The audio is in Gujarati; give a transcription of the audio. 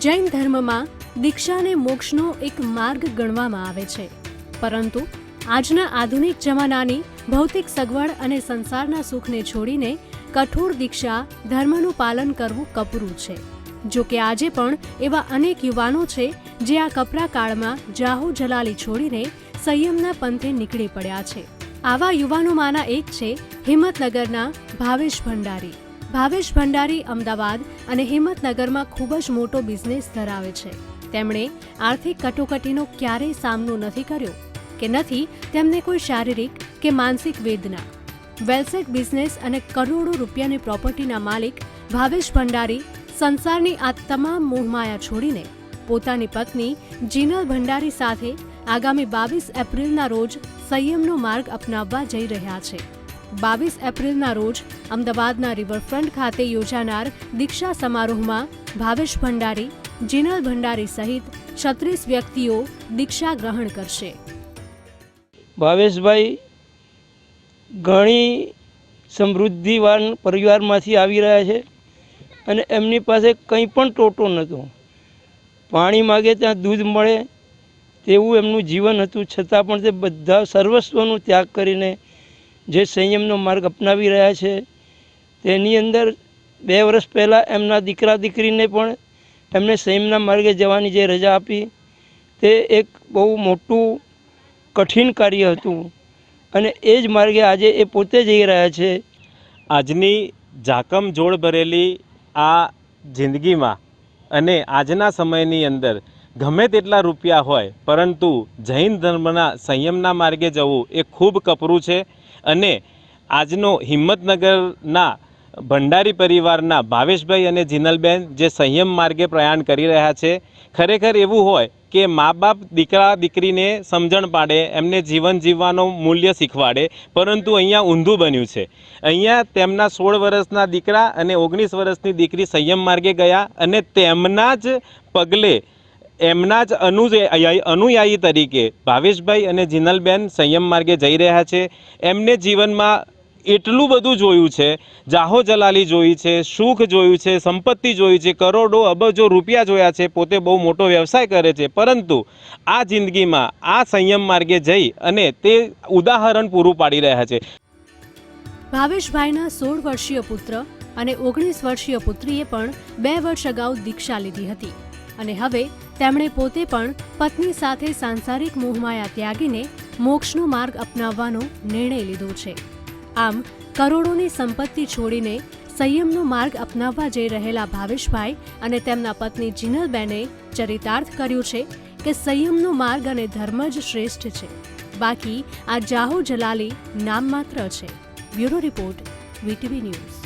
જૈન ધર્મમાં દીક્ષાને મોક્ષનો એક માર્ગ ગણવામાં આવે છે. પરંતુ આજના આધુનિક જમાનાની ભૌતિક સગવડ અને સંસારના સુખને છોડીને કઠોર દીક્ષા ધર્મનું પાલન કરવું કપરું છે. જો કે આજે પણ એવા અનેક યુવાનો છે જે આ કપરા કાળમાં જાહો જલાલી છોડીને સંયમના પંથે નીકળી પડ્યા છે. આવા યુવાનોમાંના એક છે હિંમતનગરના ભાવેશ ભંડારી. ભાવેશ ભંડારી અમદાવાદ અને હિંમતનગરમાં ખૂબ જ મોટો બિઝનેસ ધરાવે છે. તેમણે આર્થિક કટોકટીનો ક્યારેય સામનો નથી કર્યો કે નથી તેમને કોઈ શારીરિક કે માનસિક વેદના. વેલસેટ બિઝનેસ અને કરોડો રૂપિયાની પ્રોપર્ટીના માલિક ભાવેશ ભંડારી સંસારની આ તમામ મોહમાયા છોડીને પોતાની પત્ની જીનલ ભંડારી સાથે આગામી બાવીસ એપ્રિલના રોજ સંયમનો માર્ગ અપનાવવા જઈ રહ્યા છે. બાવીસ એપ્રિલના રોજ અમદાવાદના રિવરફ્રન્ટ ખાતે યોજાનાર દીક્ષા સમારોહમાં ભાવેશ ભંડારી, જીનલ ભંડારી સહિત છત્રીસ વ્યક્તિઓ દીક્ષા ગ્રહણ કરશે. ભાવેશભાઈ, ઘણી સમૃદ્ધિવાન પરિવારમાંથી આવી રહ્યા છે અને એમની પાસે કંઈ પણ ટોટો નહોતો. પાણી માગે, ત્યાં દૂધ મળે તેવું એમનું જીવન હતું. છતાં પણ તે બધા સર્વસ્વનો ત્યાગ કરીને જે સંયમનો માર્ગ અપનાવી રહ્યા છે, તેની અંદર બે વર્ષ પહેલાં એમના દીકરા દીકરીને પણ એમને સંયમના માર્ગે જવાની જે રજા આપી, તે એક બહુ મોટું કઠિન કાર્ય હતું. અને એ જ માર્ગે આજે એ પોતે જઈ રહ્યા છે. આજની ઝાકમ જોડ ભરેલી આ જિંદગીમાં અને આજના સમયની અંદર ગમે તેટલા રૂપિયા હોય, પરંતુ જૈન ધર્મના સંયમના માર્ગે જવું એ ખૂબ કપરું છે અને આજનો હિંમતનગરના ભંડારી પરિવારના ભાવેશભાઈ અને જીનલબેન જે સંયમ માર્ગે પ્રયાણ કરી રહ્યા છે, ખરેખર એવું હોય કે મા બાપ દીકરા, દીકરીને સમજણ પાડે, એમને જીવન જીવવાનો મૂલ્ય શીખવાડે, પરંતુ અહીંયા ઊંધું બન્યું છે. અહીંયા તેમના સોળ વર્ષના દીકરા અને ઓગણીસ વર્ષની દીકરી સંયમ માર્ગે ગયા અને તેમના જ પગલે એમના જ અનુયાયી અનુયાયી તરીકે ભાવેશભાઈ અને જીનલબેન સંયમ માર્ગે જઈ રહ્યા છે. એમને જીવનમાં એટલું બધું જોયું છે. જાહો જલાલી જોઈ છે, સુખ જોયું છે, સંપત્તિ જોઈ છે, કરોડો અબજો રૂપિયા જોયા છે, પોતે બહુ મોટો વ્યવસાય કરે છે. પરંતુ આ જિંદગીમાં આ સંયમ માર્ગે જઈ અને તે ઉદાહરણ પૂરું પાડી રહ્યા છે. ભાવેશભાઈના સોળ વર્ષીય પુત્ર અને ઓગણીસ વર્ષીય પુત્રીએ પણ બે વર્ષ અગાઉ દીક્ષા લીધી હતી. અને હવે તેમણે પોતે પણ પત્ની સાથે સાંસારિક મોહમાયા ત્યાગીને મોક્ષનો માર્ગ અપનાવવાનો નિર્ણય લીધો છે. આમ, કરોડોની સંપત્તિ છોડીને સંયમનો માર્ગ અપનાવવા જઈ રહેલા ભાવેશભાઈ અને તેમના પત્ની જીનલબેને ચરિતાર્થ કર્યું છે કે સંયમનો માર્ગ અને ધર્મ જ શ્રેષ્ઠ છે. બાકી આ જાહો જલાલી નામ માત્ર છે. Bureau report, VTV news.